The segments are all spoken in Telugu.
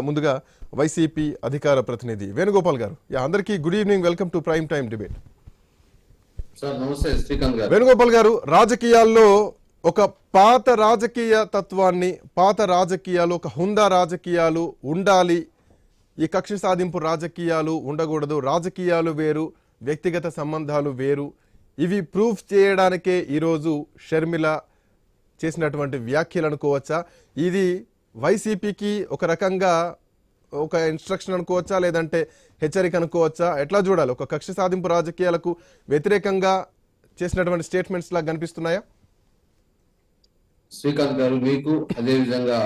ముందుగా వైసీపీ అధికార ప్రతినిధి వేణుగోపాల్ గారు. అందరికీ good evening. Welcome to prime time debate. Venugopal garu రాజకీయాల్లో ఒక పాత రాజకీయ తత్వాన్ని పాత రాజకీయాలు ఒక హుందా రాజకీయాలు ఉండాలి. ఈ కక్ష సాధింపు రాజకీయాలు ఉండకూడదు. రాజకీయాలు వేరు వ్యక్తిగత సంబంధాలు వేరు. ఇవి ప్రూఫ్ చేయడానికే ఈరోజు షర్మిల చేసినటువంటి వ్యాఖ్యలు అనుకోవచ్చా? ఇది వైసీపీకి ఒక రకంగా ఒక ఇన్స్ట్రక్షన్ అనుకోవచ్చా లేదంటే హెచ్చరిక అనుకోవచ్చా? ఎట్లా చూడాలి? ఒక కక్ష సాధింపు రాజకీయాలకు వ్యతిరేకంగా చేసినటువంటి స్టేట్మెంట్స్ లాగా కనిపిస్తున్నాయా? శ్రీకాంత్ గారు మీకు అదే విధంగా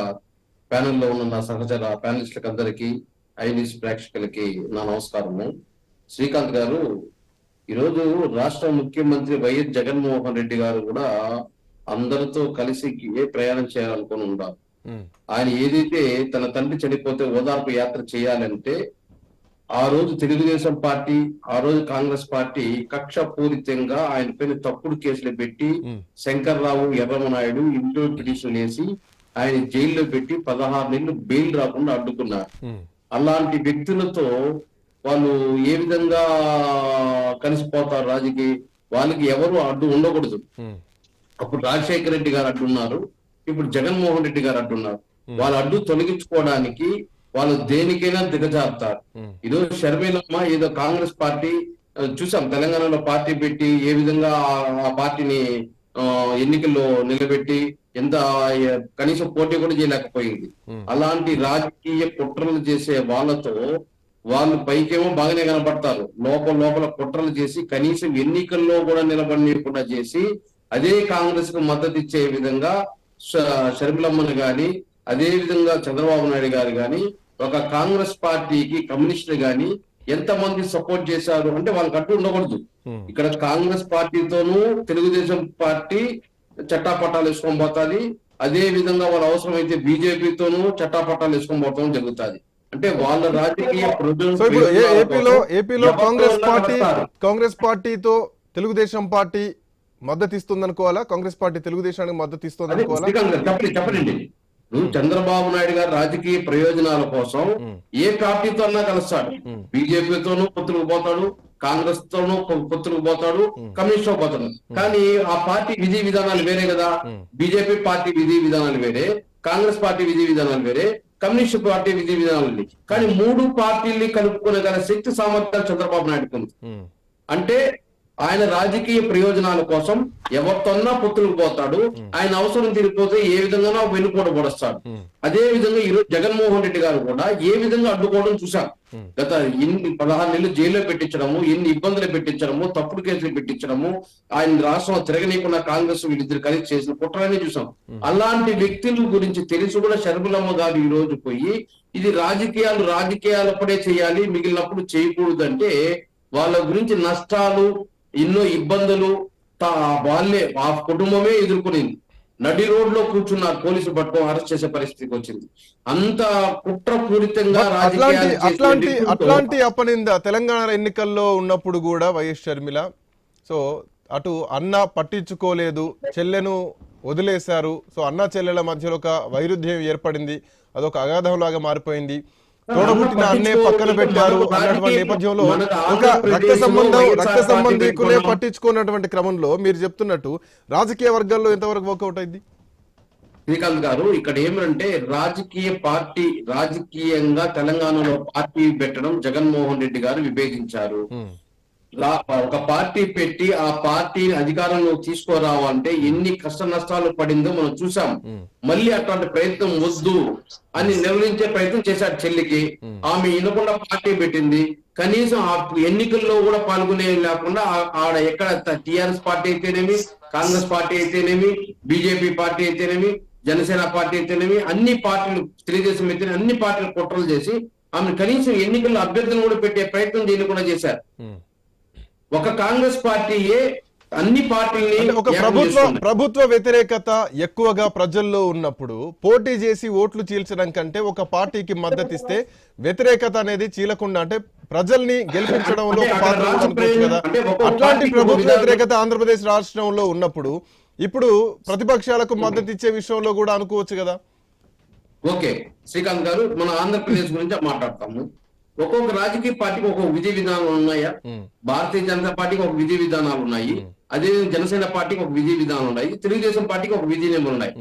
ప్యానెల్లో ఉన్న నా సహచర ప్యానలిస్టులకు అందరికీ ఐనిస్ ప్రేక్షకులకి నా నమస్కారము. శ్రీకాంత్ గారు ఈరోజు రాష్ట్ర ముఖ్యమంత్రి వైఎస్ జగన్మోహన్ రెడ్డి గారు కూడా అందరితో కలిసి ఏ ప్రయాణం చేయాలనుకుని ఉన్నారు? ఆయన ఏదైతే తన తండ్రి చనిపోతే ఓదార్పు యాత్ర చేయాలంటే ఆ రోజు తెలుగుదేశం పార్టీ ఆ రోజు కాంగ్రెస్ పార్టీ కక్ష పూరితంగా ఆయన పైన తప్పుడు కేసులు పెట్టి శంకర్రావు ఎర్రమనాయుడు ఇంట్లో పిటిషన్ వేసి ఆయన జైల్లో పెట్టి పదహారు నెలలు బెయిల్ రాకుండా అడ్డుకున్నారు. అలాంటి వ్యక్తులతో వాళ్ళు ఏ విధంగా కలిసిపోతారు రాజకీయ వాళ్ళకి ఎవరు అడ్డు ఉండకూడదు. అప్పుడు రాజశేఖర రెడ్డి గారు అడ్డున్నారు. ఇప్పుడు జగన్మోహన్ రెడ్డి గారు అడ్డున్నారు వాళ్ళ అడ్డు తొలగించుకోవడానికి వాళ్ళు దేనికైనా దిగజారుతారు. ఈరోజు షర్మిలమ్మ ఏదో కాంగ్రెస్ పార్టీ చూసాం తెలంగాణలో పార్టీ పెట్టి ఏ విధంగా ఆ- పార్టీని ఎన్నికల్లో నిలబెట్టి ఎంత కనీసం పోటీ కూడా చేయలేకపోయింది. అలాంటి రాజకీయ కుట్రలు చేసే వాళ్ళతో వాళ్ళు పైకేమో బాగానే కనపడతారు. లోపల లోపల కుట్రలు చేసి కనీసం ఎన్నికల్లో కూడా నిలబడనీయకుండా చేసి అదే కాంగ్రెస్కు మద్దతు ఇచ్చే విధంగా షర్మిలమ్మను గాని అదే విధంగా చంద్రబాబు నాయుడు గారు గాని ఒక కాంగ్రెస్ పార్టీకి కమ్యూనిస్టులు గాని ఎంత మంది సపోర్ట్ చేశారు అంటే వాళ్ళకి అడ్డు ఉండకూడదు. ఇక్కడ కాంగ్రెస్ పార్టీతోనూ తెలుగుదేశం పార్టీ చట్టాపట్టాలు వేసుకొని పోతాది. అదే విధంగా వాళ్ళ అవసరమైతే బీజేపీతోనూ చట్టాపట్టాలు వేసుకొని పోవడం జరుగుతుంది. అంటే వాళ్ళ రాజకీయ ఏపీలో ఏపీలో కాంగ్రెస్ పార్టీ. కాంగ్రెస్ పార్టీతో తెలుగుదేశం పార్టీ మద్దతు ఇస్తుంది అనుకోవాలా కాంగ్రెస్ పార్టీ తెలుగుదేశానికి మద్దతు ఇస్తుంది అనుకోవాలా చెప్పండి చెప్పండి. ఇప్పుడు చంద్రబాబు నాయుడు గారు రాజకీయ ప్రయోజనాల కోసం. ఏ పార్టీతో అన్నా కలుస్తాడు. బీజేపీతోనూ పొత్తులకు పోతాడు కాంగ్రెస్ తోనూ పొత్తులకు పోతాడు కమ్యూనిస్ట్తో పోతాడు. కానీ ఆ పార్టీ విధి విధానాలు వేరే కదా. బీజేపీ పార్టీ విధి విధానాలు వేరే కాంగ్రెస్ పార్టీ విధి విధానాలు వేరే కమ్యూనిస్ట్ పార్టీ విధి విధానాలు కానీ మూడు పార్టీల్ని కలుపుకునే గల శక్తి సామర్థ్యాలు చంద్రబాబు నాయుడుకు అంటే ఆయన రాజకీయ ప్రయోజనాల కోసం ఎవరితోన్నా పొత్తులకు పోతాడు. ఆయన అవసరం తీరిపోతే ఏ విధంగా వెన్నుపోటు పొడుస్తాడు. అదే విధంగా ఈరోజు జగన్మోహన్ రెడ్డి గారు కూడా ఏ విధంగా అడ్డుకోవడం చూశాం. గత ఎన్ని పదహారు నెలలు జైల్లో పెట్టించడము ఎన్ని ఇబ్బందులు పెట్టించడము తప్పుడు కేసులు పెట్టించడము ఆయన రాష్ట్రంలో తిరగనీయకుండా కాంగ్రెస్ వీళ్ళిద్దరు కలిసి చేసిన కుట్రని చూసాం అలాంటి వ్యక్తుల గురించి తెలిసి కూడా షర్మిలమ్మ గారు ఈ రోజు పోయి ఇది రాజకీయాలు రాజకీయాలప్పుడే చేయాలి మిగిలినప్పుడు చేయకూడదు అంటే వాళ్ళ గురించి నష్టాలు ఎన్నో ఇబ్బందులు తా- వాళ్ళే ఆ కుటుంబమే ఎదుర్కొనింది నడి రోడ్లో కూర్చున్నారు పోలీసులు పట్టుకొని అరెస్ట్ చేసే పరిస్థితికి వచ్చింది. అంత కుట్రపూరితంగా అట్లాంటి అట్లాంటి అపనింద తెలంగాణ ఎన్నికల్లో ఉన్నప్పుడు కూడా వైఎస్ షర్మిల సో అటు అన్న పట్టించుకోలేదు చెల్లెను వదిలేశారు సో అన్న చెల్లెల మధ్యలో ఒక వైరుధ్యం ఏర్పడింది అదొక అగాధంలాగా మారిపోయింది. తోడబుట్టిన అన్నే పక్కన పెట్టారు అన్నటువంటి నేపథ్యంలో ఒక రక్త సంబంధం రక్త సంబంధికులే పట్టించుకున్నటువంటి క్రమంలో మీరు చెప్తున్నట్టు రాజకీయ వర్గాల్లో ఎంతవరకు వర్కౌట్ అయింది? శ్రీకాంత్ గారు ఇక్కడ ఏమంటే రాజకీయ పార్టీ రాజకీయంగా తెలంగాణలో పార్టీ పెట్టడం జగన్మోహన్ రెడ్డి గారు విభేదించారు. ఒక పార్టీ పెట్టి ఆ పార్టీని అధికారంలో తీసుకురావాలంటే ఎన్ని కష్ట నష్టాలు పడిందో మనం చూసాం. మళ్ళీ అట్లాంటి ప్రయత్నం వద్దు అని నిర్వహించే ప్రయత్నం చేశారు చెల్లికి. ఆమె ఇనకుండా పార్టీ పెట్టింది. కనీసం ఆ ఎన్నికల్లో కూడా పాల్గొనే లేకుండా ఆడ ఎక్కడ టిఆర్ఎస్ పార్టీ అయితేనేమి కాంగ్రెస్ పార్టీ అయితేనేమి బీజేపీ పార్టీ అయితేనేమి జనసేన పార్టీ అయితేనేమి అన్ని పార్టీలు తెలుగుదేశం అయితే అన్ని పార్టీలు కుట్రలు చేసి ఆమె కనీసం ఎన్నికల్లో అభ్యర్థులను కూడా పెట్టే ప్రయత్నం చేయకుండా చేశారు. ఒక కాంగ్రెస్ పార్టీయే అన్ని పార్టీల్ని అంటే ఒక ప్రభుత్వ. ప్రభుత్వ వ్యతిరేకత ఎక్కువగా ప్రజల్లో ఉన్నప్పుడు పోటీ చేసి ఓట్లు చీల్చడం కంటే ఒక పార్టీకి మద్దతు ఇస్తే వ్యతిరేకత అనేది చీలకుండా అంటే ప్రజల్ని గెలిపించడంలో కదా. అట్లాంటి ప్రభుత్వ వ్యతిరేకత ఆంధ్రప్రదేశ్ రాష్ట్రంలో ఉన్నప్పుడు ఇప్పుడు ప్రతిపక్షాలకు మద్దతు ఇచ్చే విషయంలో కూడా అనుకోవచ్చు కదా. ఓకే. శ్రీకాంత్ గారు మన ఆంధ్రప్రదేశ్ గురించి మాట్లాడతాము. ఒక్కొక్క రాజకీయ పార్టీకి ఒక్కొక్క విధి విధానాలు ఉన్నాయా? భారతీయ జనతా పార్టీకి ఒక విధి విధానాలు ఉన్నాయి. అదే జనసేన పార్టీకి ఒక విధి విధానం ఉన్నాయి. తెలుగుదేశం పార్టీకి ఒక విధి నియమాలు ఉన్నాయి.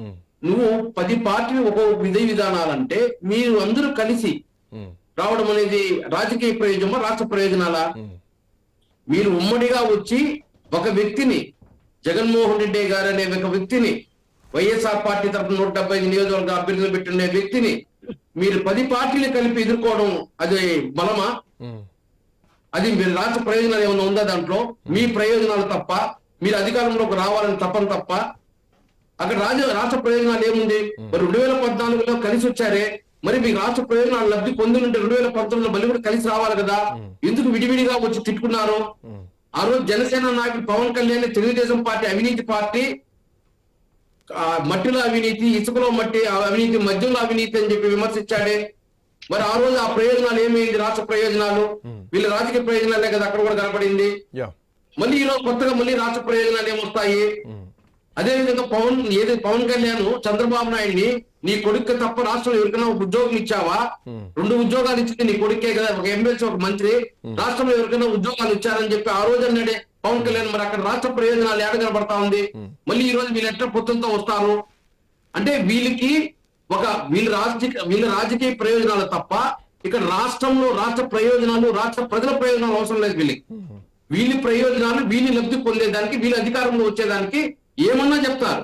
నువ్వు పది పార్టీలు ఒక్కొక్క విధి విధానాలంటే మీరు అందరూ కలిసి రావడం అనేది రాజకీయ ప్రయోజనమా రాష్ట్ర ప్రయోజనాలా? మీరు ఉమ్మడిగా వచ్చి ఒక వ్యక్తిని జగన్మోహన్ రెడ్డి గారు అనే ఒక వ్యక్తిని వైఎస్ఆర్ పార్టీ తరఫున నూట డెబ్బై ఐదు నియోజకవర్గ అభ్యర్థులు పెట్టిన వ్యక్తిని మీరు పది పార్టీలు కలిపి ఎదుర్కోవడం అది బలమా? అది మీరు రాష్ట్ర ప్రయోజనాలు ఏమైనా ఉందా దాంట్లో? మీ ప్రయోజనాలు తప్ప మీరు అధికారంలోకి రావాలని తప్పని తప్ప అక్కడ రాజ రాష్ట్ర ప్రయోజనాలు ఏముంది? మరి రెండు వేల పద్నాలుగులో కలిసి వచ్చారే. మరి మీకు రాష్ట్ర ప్రయోజనాలు లబ్ధి పొందుంటే రెండు వేల పంతొమ్మిదిలో మళ్ళీ కూడా కలిసి రావాలి కదా. ఎందుకు విడివిడిగా వచ్చి తిట్టుకున్నారు? ఆ రోజు జనసేన నాయకుడు పవన్ కళ్యాణ్ తెలుగుదేశం పార్టీ అవినీతి పార్టీ మట్టిలో అవినీతి ఇసుకలో మట్టి ఆ అవినీతి మద్యంలో అవినీతి అని చెప్పి విమర్శించాడే. మరి ఆ రోజు ఆ ప్రయోజనాలు ఏమైంది? రాష్ట్ర ప్రయోజనాలు? వీళ్ళ రాజకీయ ప్రయోజనాలే కదా అక్కడ కూడా కనపడింది. మళ్ళీ ఈరోజు కొత్తగా మళ్ళీ రాష్ట్ర ప్రయోజనాలు ఏమొస్తాయి? ఉమ్, అదే విధంగా పవన్ ఏది పవన్ కళ్యాణ్ చంద్రబాబు నాయుడిని నీ కొడుకు తప్ప రాష్ట్రంలో ఎవరికైనా ఒక ఉద్యోగం ఇచ్చావా? ఉమ్, రెండు ఉద్యోగాలు ఇచ్చింది నీ కొడుకే కదా ఒక ఎమ్మెల్సీ ఒక మంత్రి. రాష్ట్రంలో ఎవరికైనా ఉద్యోగాలు ఇచ్చారని చెప్పి ఆ రోజు అన్నాడే. పవన్ కళ్యాణ్ మరి అక్కడ రాష్ట్ర ప్రయోజనాలు ఏడ కనబడతా ఉంది? మళ్ళీ ఈ రోజు వీళ్ళు ఎట్లా పొత్తులతో వస్తారు? అంటే వీళ్ళకి ఒక వీళ్ళ రాజకీయ వీళ్ళ రాజకీయ ప్రయోజనాలు తప్ప ఇక్కడ రాష్ట్రంలో రాష్ట్ర ప్రయోజనాలు రాష్ట్ర ప్రజల ప్రయోజనాలు అవసరం లేదు వీళ్ళకి. వీళ్ళ ప్రయోజనాలు వీళ్ళ లబ్ధి పొందేదానికి వీళ్ళ అధికారంలో వచ్చేదానికి ఏమన్నా చెప్తారు?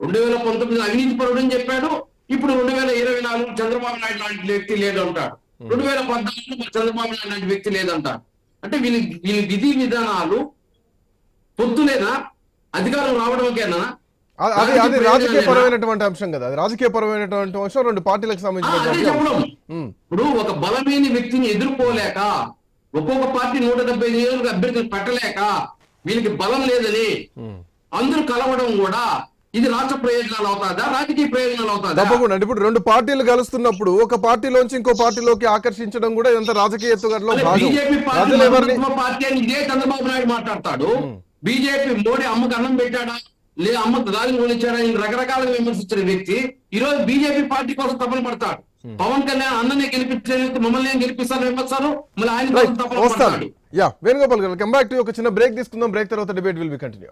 రెండు వేల పంతొమ్మిది అవినీతి పరుడు అని చెప్పాడు. ఇప్పుడు రెండు వేల ఇరవై నాలుగు చంద్రబాబు నాయుడు లాంటి వ్యక్తి లేదు అంటాడు రెండు వేల పద్నాలుగు చంద్రబాబు నాయుడు లాంటి వ్యక్తి లేదంటాడు. అంటే వీళ్ళ వీళ్ళ విధి విధానాలు పొద్దులేనా అధికారం రావడమేనా అది అది అది రాజకీయ పరమైనటువంటి అంశం కదా. అది రాజకీయ పరమైనటువంటి అంశం. రెండు పార్టీలకు. ఉమ్, ఇప్పుడు ఒక బలమైన వ్యక్తిని ఎదుర్కోలేక ఒక్కొక్క పార్టీ నూట డెబ్బై నియోజకవర్గ అభ్యర్థులు పెట్టలేక వీళ్ళకి బలం లేదని. అందరూ కలవడం కూడా ఇది రాష్ట్ర ప్రయోజనాలు అవుతాదా? రాజకీయ ప్రయోజనాలు అవుతాదా? తప్పకుండా. ఇప్పుడు రెండు పార్టీలు కలుస్తున్నప్పుడు ఒక పార్టీలోంచి ఇంకో పార్టీలోకి ఆకర్షించడం కూడా ఎంత రాజకీయ ఎత్తుగడలో భాగం. బీజేపీ పార్టీ ఇదే చంద్రబాబు నాయుడు మాట్లాడతాడు. బీజేపీ మోడీ అమ్మకు అన్నం పెట్టాడా? లే అమ్మకు గాలి కొనిచ్చాడా? అని రకరకాలుగా విమర్శించిన వ్యక్తి ఈ రోజు బీజేపీ పార్టీ కోసం తపన పడతాడు. పవన్ కళ్యాణ్ అన్ననే గెలిపించే మమ్మల్ని గెలిపిస్తాను విమర్శిస్తారు? మళ్ళీ ఆయన కోసం తపన పడతాడు. యా వేణుగోపాల్ గారు కమ్ బ్యాక్ టు ఒక చిన్న బ్రేక్ తీసుకుందాం. బ్రేక్ తర్వాత డిబేట్ విల్ బి కంటిన్యూ